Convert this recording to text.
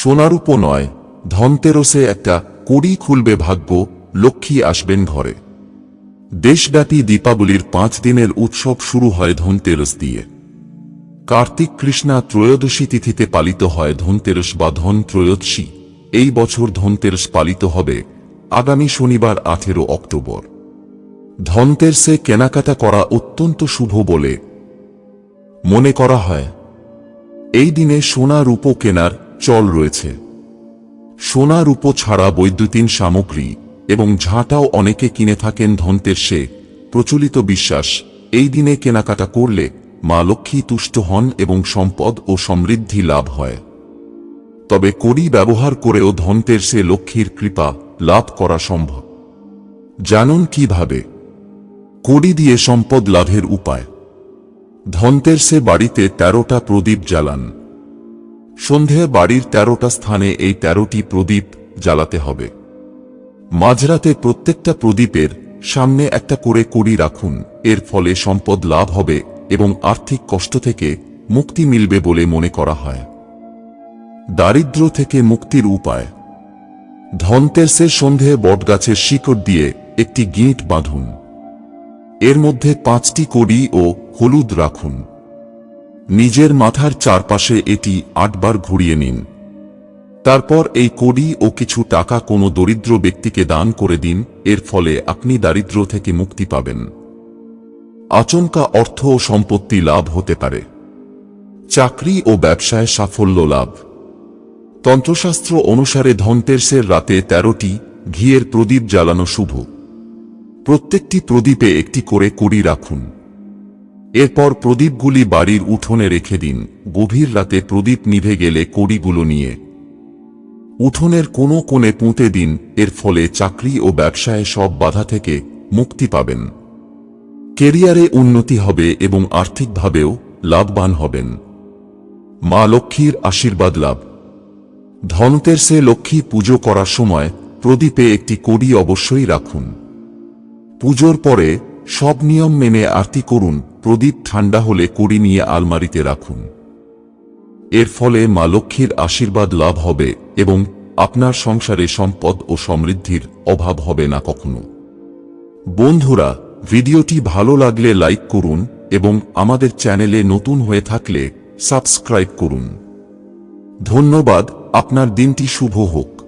সোনারূপ নয়, ধনতেরসে একটা কড়ি খুলবে ভাগ্য, লক্ষ্মী আসবেন ঘরে। দেশব্যাপী দীপাবলির পাঁচ দিনের উৎসব শুরু হয় ধনতেরস দিয়ে। কার্তিক কৃষ্ণা ত্রয়োদশী তিথিতে পালিত হয় ধনতেরস বা ধন ত্রয়োদশী। এই বছর ধনতেরস পালিত হবে আগামী শনিবার আঠেরো অক্টোবর। ধনতেরসে কেনাকাটা করা অত্যন্ত শুভ বলে মনে করা হয়। এই দিনে সোনা রূপো কেনার চল রয়েছে। সোনা রূপো ছাড়া বৈদ্যুতিন সামগ্রী এবং ঝাঁটাও অনেকে কিনে থাকেন ধনতেরসে প্রচলিত বিশ্বাস, এই দিনে কেনাকাটা করলে মা লক্ষ্মী তুষ্ট হন এবং সম্পদ ও সমৃদ্ধি লাভ হয়। তবে কড়ি ব্যবহার করেও ধনতেরসে লক্ষ্মীর কৃপা লাভ করা সম্ভব। জানুন কীভাবে? কড়ি দিয়ে সম্পদ লাভের উপায়। ধনতেরসে বাড়িতে তেরোটা প্রদীপ জ্বালান। সন্ধে বাড়ির তেরোটা স্থানে এই তেরোটি প্রদীপ জ্বালাতে হবে। মাঝরাতে প্রত্যেকটা প্রদীপের সামনে একটা করে কড়ি রাখুন। এর ফলে সম্পদ লাভ হবে এবং আর্থিক কষ্ট থেকে মুক্তি মিলবে বলে মনে করা হয়। দারিদ্র থেকে মুক্তির উপায়। ধনতেরসের সন্ধে বটগাছের শিকড় দিয়ে একটি গিঁট বাঁধুন। এর মধ্যে পাঁচটি কড়ি ও হলুদ রাখুন। নিজের মাথার চারপাশে এটি আটবার ঘুরিয়ে নিন। তারপর এই কোডি ও কিছু টাকা কোনো দরিদ্র ব্যক্তিকে দান করে দিন, এর ফলে আপনি দারিদ্র থেকে মুক্তি পাবেন। আচমকা অর্থ ও সম্পত্তি লাভ হতে পারে। চাকরি ও ব্যবসায় সাফল্য লাভ। তন্ত্রশাস্ত্র অনুসারে ধনতেরসের রাতে তেরোটি, ঘিয়ের প্রদীপ জ্বালানো শুভ। প্রত্যেকটি প্রদীপে একটি করে কড়ি রাখুন। এরপর প্রদীপগুলি বাড়ির উঠোনে রেখে দিন। গভীর রাতে প্রদীপ নিভে গেলে কড়িগুলো নিয়ে। উঠোনের কোনো কোণে পুঁতে দিন, এর ফলে চাকরি ও ব্যবসায় সব বাধা থেকে মুক্তি পাবেন। কেরিয়ারে উন্নতি হবে এবং আর্থিকভাবেও লাভবান হবেন। মা লক্ষ্মীর আশীর্বাদ লাভ। ধনতেরসে লক্ষ্মী পুজো করার সময় প্রদীপে একটি কড়ি অবশ্যই রাখুন। পুজোর পরে সব নিয়ম মেনে আরতি করুন। প্রদীপ ঠান্ডা হলে কড়ি নিয়ে আলমারিতে রাখুন। এর ফলে মা লক্ষ্মীর আশীর্বাদ লাভ হবে এবং আপনার সংসারে সম্পদ ও সমৃদ্ধির অভাব হবে না কখনো। বন্ধুরা, ভিডিওটি ভালো লাগলে লাইক করুন এবং আমাদের চ্যানেলে নতুন হয়ে থাকলে সাবস্ক্রাইব করুন। ধন্যবাদ, আপনার দিনটি শুভ হোক।